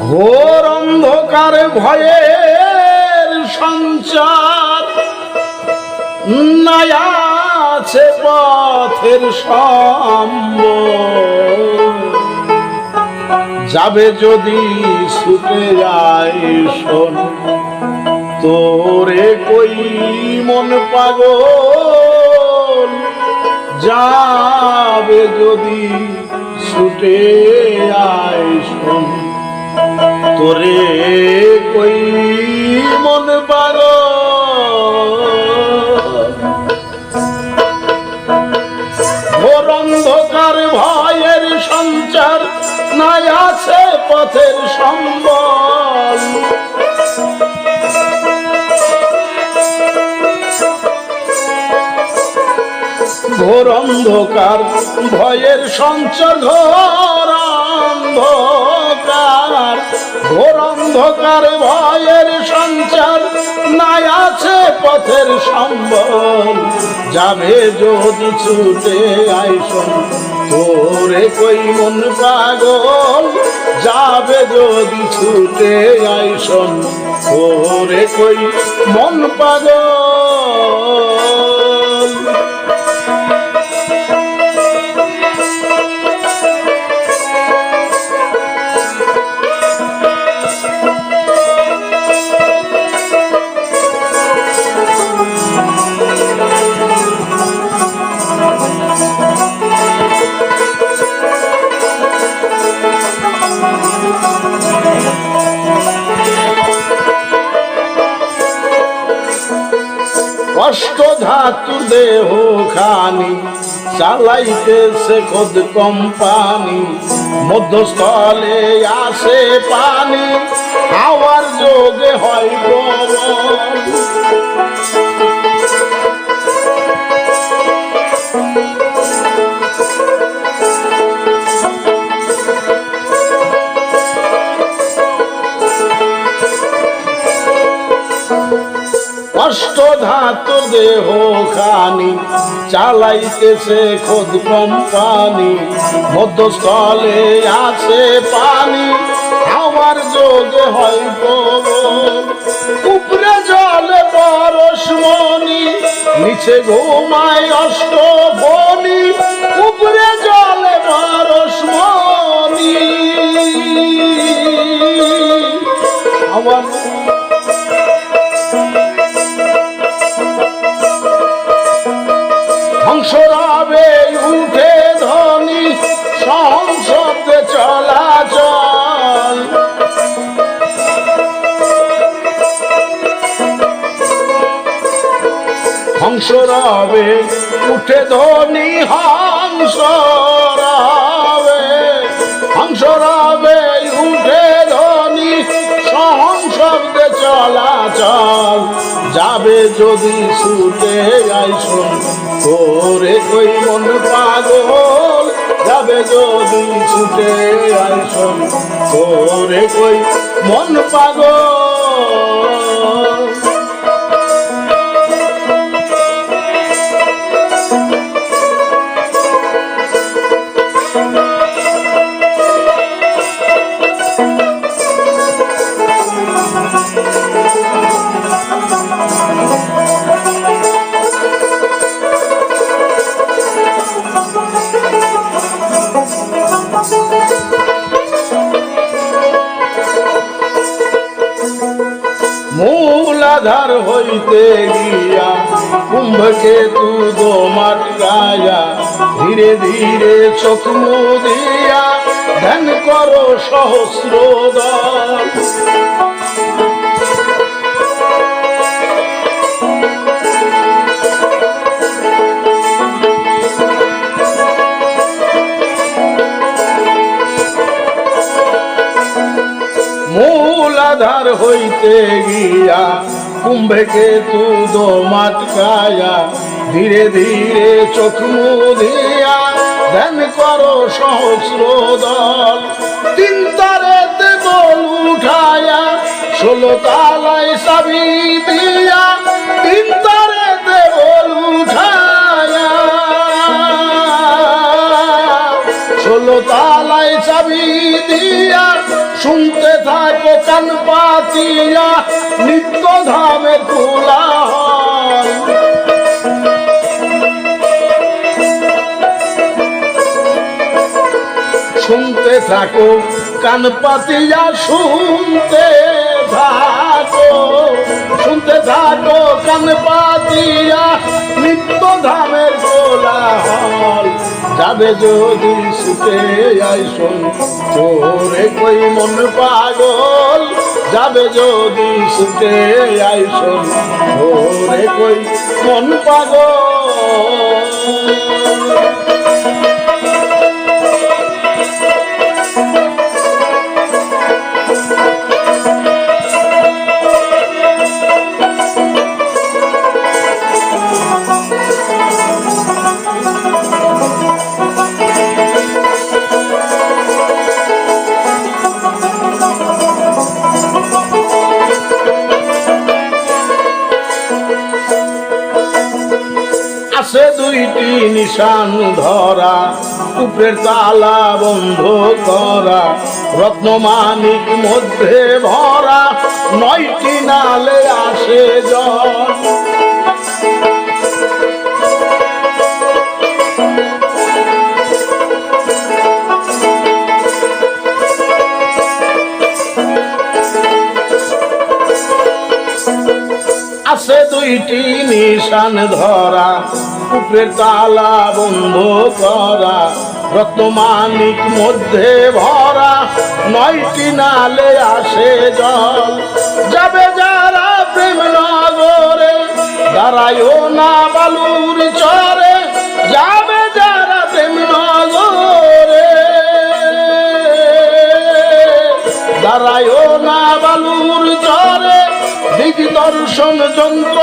ঘোর অন্ধকার ভয়ের সঞ্চার। নাই আছে পথের সম্ভ যাবে যদি ছুটে যায় শোন, তোরে কই মন পাগল? যাবে যদি ছুটে আয় শোন তোরে কই মন পাগল ঘোর অন্ধকার ভয়ের সঞ্চার নাই আছে পথের সম্বল। ঘোর অন্ধকার ভয়ের সঞ্চার ঘোর অন্ধকার ভয়ের সঞ্চার নাই আছে পথের সম্বল। যাবে যদি ছুটে আইসন তোরে কই মন পাগল? যাবে যদি ছুটে আইসন তোরে কই মন পাগল? দেহ খানি চালাইতেছে খোদ কোম্পানি মধ্যস্থলে আসে পানি হাওয়ার যোগে হয় অষ্ট ধাতু দেহ খানি, চালাইতেছে খোদ কোম্পানি মধ্যস্থলে আছে পানি আমার যোগে হয় উপরে জলে পরশমণি নিচে ঘুমায় অষ্ট বনি, উপরে জলে পরশমণি আমার হংসরাবে উঠে ধনি হংসরাবে হংসরাবে উঠে ধনি সংসদে চলাচল। যাবে যদি ছুটে আইসন তোরে কই মন পাগল? যাবে যদি ছুটে আইসন তোরে কই মন পাগল? মূলাধার হইতে গিয়া, কুম্ভকে তু দোমাট গায়া, ধীরে ধীরে চোখ মুদিয়া, ধ্যান করো সহস্র মূলাধার হইতে গিয়া কুম্ভকে তু দো মাটকায়া ধীরে ধীরে চোখ মুদিয়া, ধ্যান করো সহস্র দল তিন তারেতে দোল উঠায়া, ষোলো তালায় সাবি দিয়া, তিন তারেতে দোল উঠায়া। ষোলো তালায় দরজায় চাবি দিয়া শুনতে থাকো কান পাতিয়া, নিত্য ধামে তোলা শুনতে থাকো কান পাতিয়া শুনতে থাকো কান পাতিয়া নিত্য ধামের কোলাহল যাবে যদি সুতে আইসন তোরে কই মন পাগল? যাবে যদি সুতে আইসন তোরে কই মন পাগল? নিশান ধরা উপরের তালা বন্ধ করা রত্নমানিক মধ্যে ভরা নয়টি নালে আসে জল দুইটি নিশান ধরা উপরের তালা বন্ধ করা রত্নমানিক মধ্যে ভরা, নয়টি নালে আসে জল। যাবে যারা প্রেম নগরে, দাঁড়ায়ও না বালুর চরে, যাবে যারা প্রেম নগরে। দাঁড়ায়ও না বালুর চরে, দিক দর্শন যন্ত্র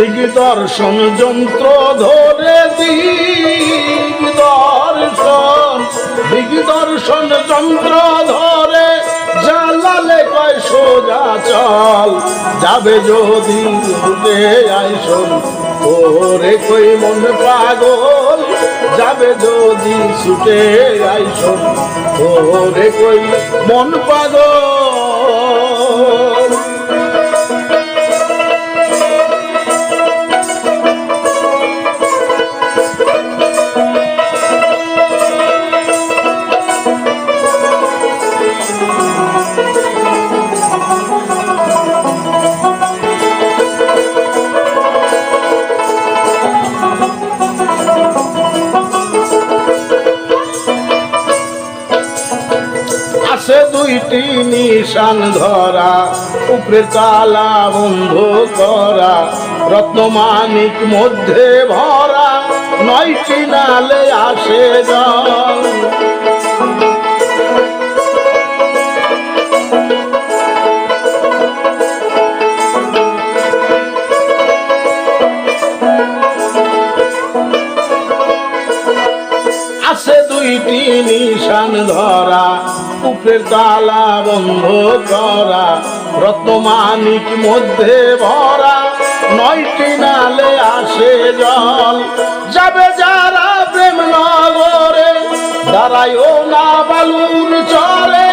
দিক দর্শন যন্ত্র ধরে দিক দর্শন দিক দর্শন যন্ত্র ধরে জ্বালালে কয় সোজা চল। যাবে যদি উঠে আইসন ওরে কই মন পাগল। যাবে যদি ছুটে আইসন ওরে কই মন পাগল। নিশান ধরা উপরে তালা বন্ধ করা রত্নমানিক মধ্যে ভরা নয়টি নালে আসে জল। আছে দুইটি নিশান ধরা উপরের তালা বন্ধ করা রত্নমানিক মধ্যে ভরা। নয়টি নালে আসে জল, যাবে যারা প্রেম নগরে দাঁড়ায়ও না বালুর চরে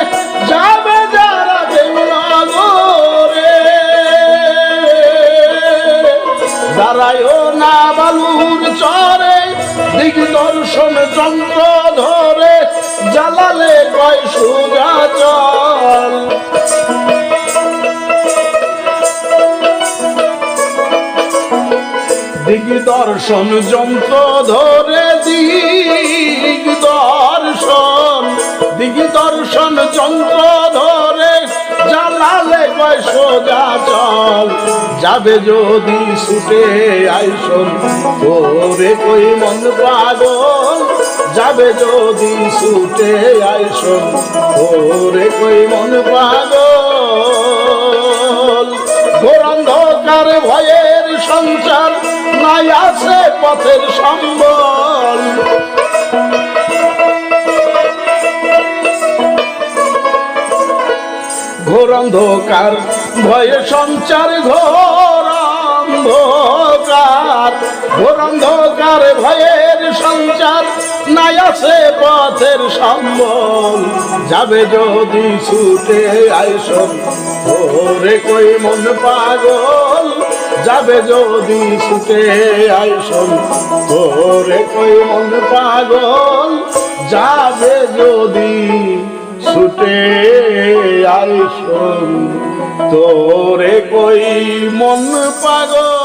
দিক দর্শন যন্ত্র ধরে দিক দর্শন। দিক দর্শন যন্ত্র ধরে জ্বালালে কয় সোজা চল। যাবে যদি ছুটে আইসন তোরে কই মন পাগল। যাবে যদি ছুটে আইসন তোরে কই মন পাগল। ঘোরান্ধকার ভয়ের সঞ্চার নাই আছে পথের সম্বল। ঘোর অন্ধকার, ভয়ে সঞ্চার, ঘোর অন্ধকার। ঘোর অন্ধকার, ভয়ের সঞ্চার, নাই আছে পথের সম্বল। যাবে যদি ছুটে আইসন ওরে কই মন পাগল? যাবে যদি সুখে আইসন তোরে কই মন পাগল? যাবে যদি ছুটে আইসন তোরে কই মন পাগল?